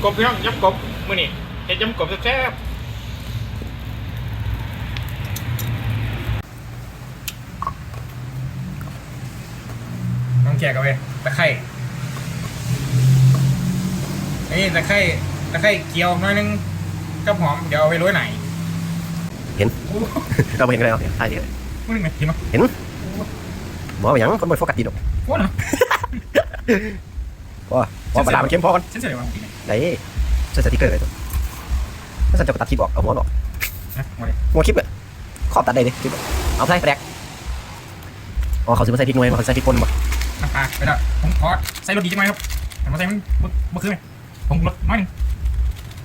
ำกบพี่น้องยำกบมื้อนี้เฮ็ดยำกบแซ่บๆน้องแจกเอาไปตะไคร้นี่ตะไคร้ตะไคร้เกียวหน่อยนึงกับหอมเดี๋ยวเอาไปโรยไหนเห็นโอ้เราไม่เห็นกันแล้วใช่เห็นมึงไงเห็นมั้ยเห็นบอกว่าอย่างคนบ่โฟกัสดีดอกโอ้เนาะว่า พอประดามันเข้มพอกันฉันเสียว่าไหนใส่สติ๊กเกอร์เลยตัวถ้าสั่นจะตัดคลิปออกเอาหัวออกนะมาเลยหัวคลิปเลยขอบตัดได้เลยคลิปเอาใส่แปลกอ๋อเขาซื้อมาใส่พริกหน่วยมาเขาใส่พริกป่นมาน้ำปลาไปแล้วผมขอใส่รสดีจังไหมครับแต่มาใส่มันเมื่อคืนไหมผมรสน้อยหนึง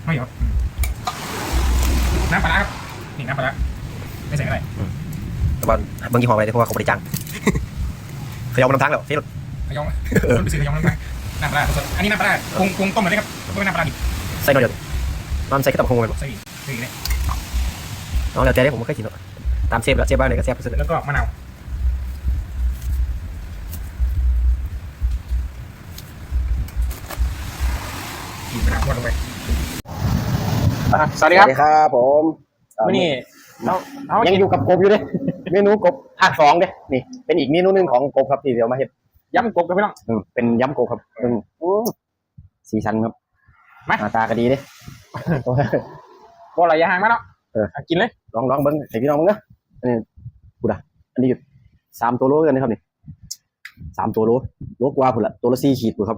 ไม่หรอกน้ำปลาร้าครับนี่น้ำปลาร้าไม่ใส่อะไรแต่ว่าบางยี่ห้อไปเพราะว่าเขาบริจาคเคยเอามาน้ำทั้งแล้วเฟซขยองคนไปซื้อขยองน้ำปลา น้ำปลาร้าสดอันนี้น้ำปลาร้าปรุงปรุงต้มมาเลยครับไม่เป็นน้ำปลาร้าดิบใส่หน่อยเดียวตอนใส่ก็ต้องคงไปใส่ใส่เลยเอาแล้วแต่ได้ผมไม่เคยกินหรอกตามเชฟแล้วเชฟบ้านไหนก็เชฟสุดแล้วก็มะนาวบีบมะนาวลงไปสวัสดีครับครับผมวันนี้เราเอายังอยู่กับกบอยู่เด้เมนูกบภาคสองเด้นี่เป็นอีกเมนูหนึงของกบครับที่เดี๋ยวมาเห็ด ย้ำกบกันพี่น้องอืมเป็นยำกบครับอืมโอ้สีสันครับมา หน้าตาก็ดีเด้ บ่อะไรอย่าห่างมาเนาะเออะกินเลยลองลองเบิ้งให้พี่น้องเบิ้งนะอันนี้กูด่ะอันนี้อยู่สามตัวโลกันนะครับนี่สามตัวโลโลกว่าพุ่นละตัวละสี่ขีดพุ่นครับ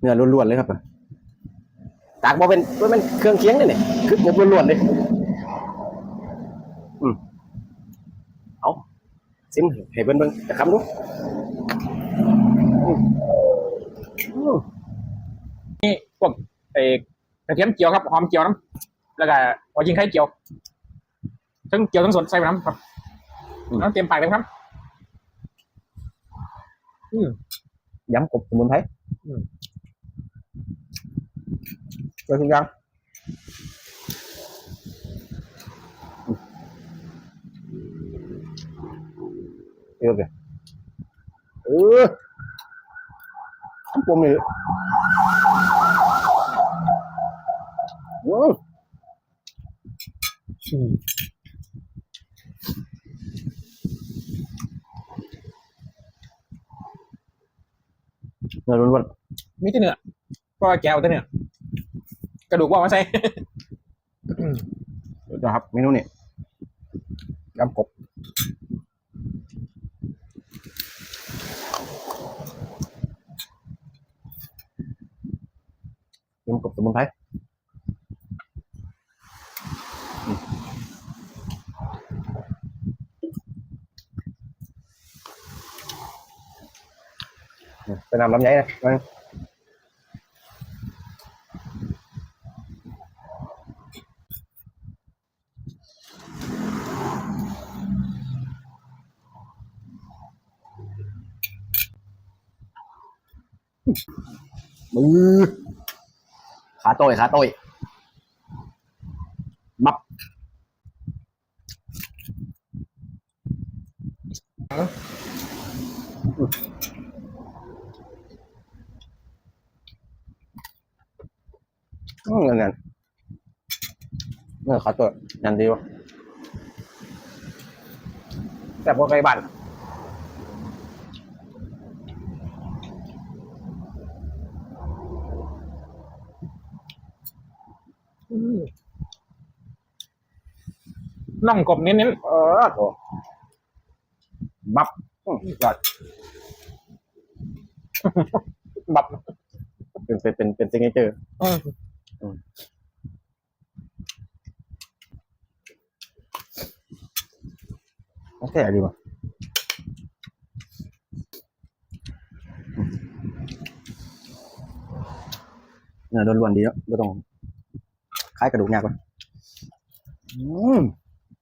เนื้อล้วนๆเลยครับตากบ่เป็นบ่เป็นเครื่องเคียงเลยนี่คือกบล้วนๆเลยอืมเอาซิมให้เบิ่งเบิ่งจะคำดูอืมอืม พวกเอ่อ กระเทียมเจียวครับ หอมเจียวน้ำแล้วก็หัวยิงไข่เจียวทั้งเจียวทั้งสดใส่ไปน้ำครับน้ำเตรียมปากเลยครับอืมยำกบสมุนไพรอืมเจอทุกอย่างเออเปเออทำปมเลยว้าวอืม เนื้อล้วนมีแต่เนื้อก็แกวแต่เนื้อกระดูกว่ามาใส่อืมๆนะครับเมนูนี้ยำกบยำกบสมุนไพร เป็นน้ำลำไยนะมัน มื อขาโต้ยขาโต้ยมับอืมเงินเงินเมื่อขาโต้ยยันดีวะแต่พวกไก่บ้านอืมน่องกบเน้นเออโถบับอืมยอดๆบับ เป็นเป็นเป็นเป็นซิงเกิลเจอร์ อืม โอเคดีว่ะเนื้อล้วนๆดีแล้วไม่ต้องคล้ายกระดูกยากกว่าอืม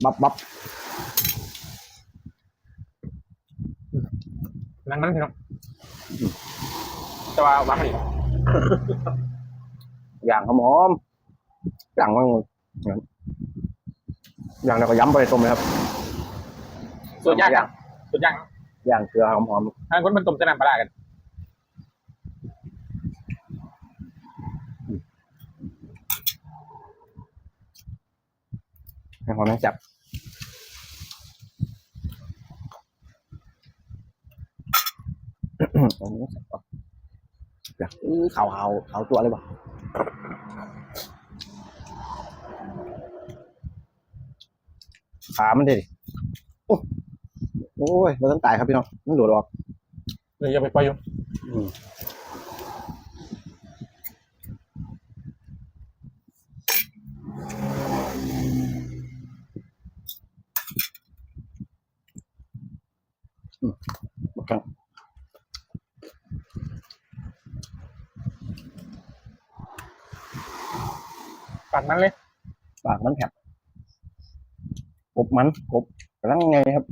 บับบับนั่งมันพี่น้องแต่ว่าวักนี่อย่างหอมๆอย่างมันอย่างเราก็ย้ำไปต้มเลยครับ สูตรย่างสูตรย่างครับย่างเกลือหอมทานคนมันต้มจะนำปลากันให้หอมใม่จับเอาหๆข่านเดี๋วอื้อขาวขาวขาวตัวเลยวะขามันดิ โอ้ยเราต้องตายครับพี่น้องมันโดดออกเลยอย่าไปปล่อยอยู่บักกังปากมันเลย ปากมันแผบกบมันกบกำลังไงครับ